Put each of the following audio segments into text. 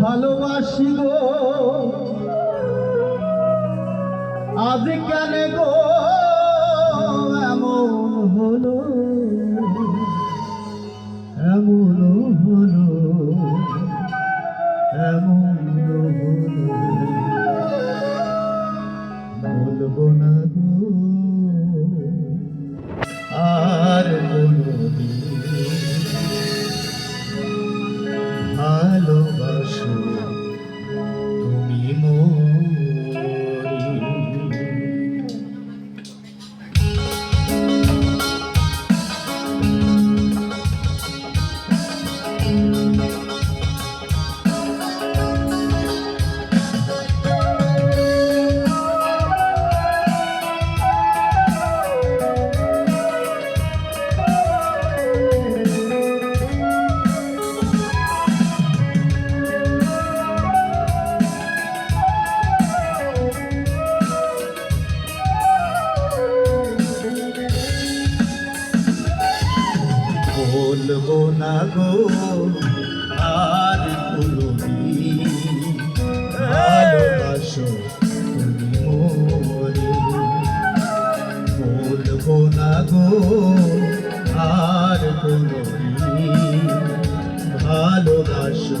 ভালোবাসি গো আজ কেন গো এমন হলো? এমন হলো এমন হলো। বলব না গো, আর কোনোদিন ভালোবাসো বলব গো আর কোনোদিন ভালোবাসো তুমি মরি বলব না গো আর কোনোদিন ভালোবাসো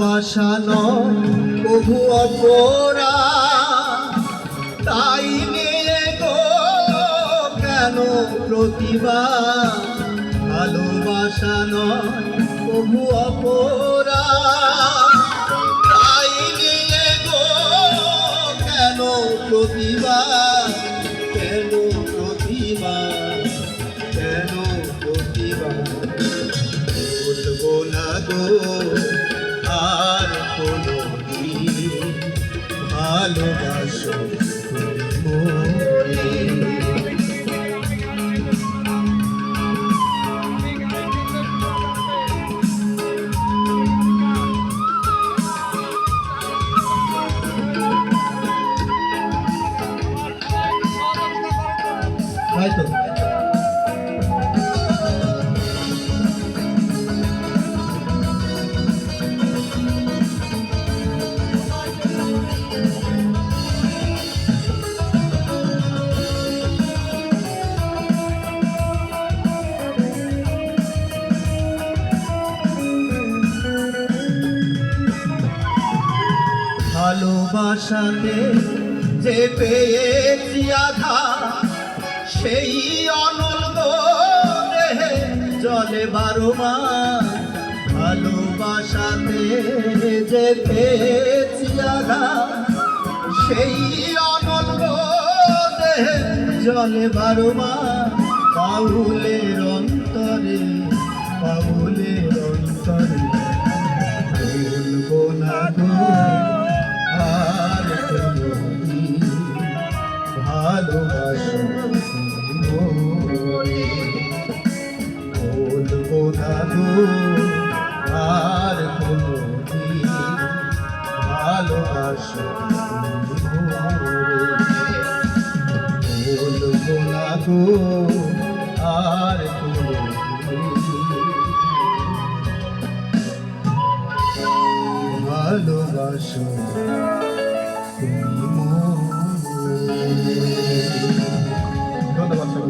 নয় প্রভু অপরা। তাই নিয়ে গো, কেন প্রতিভা? ভালোবাসা নয় প্রভু অপরা। তাই নিয়ে গো, কেন প্রতিভা? কেন প্রতিভা? কেন প্রতিভা? বলব না গো। ভালোবাসো। হয়তো ভালোবাসাতে যে পেয়েছি আঘা সেই অনল দেহে জলে বারো মাস ভালোবাসাতে যে পেয়েছি আঘাত সেই অনল দেহে জলে বারো মাস বাউলের অন্তরে বাউলের অন্তরে আর কোনো ভালোবাসো বলব না। গো আর ভালোবাসো ধন্যবাদ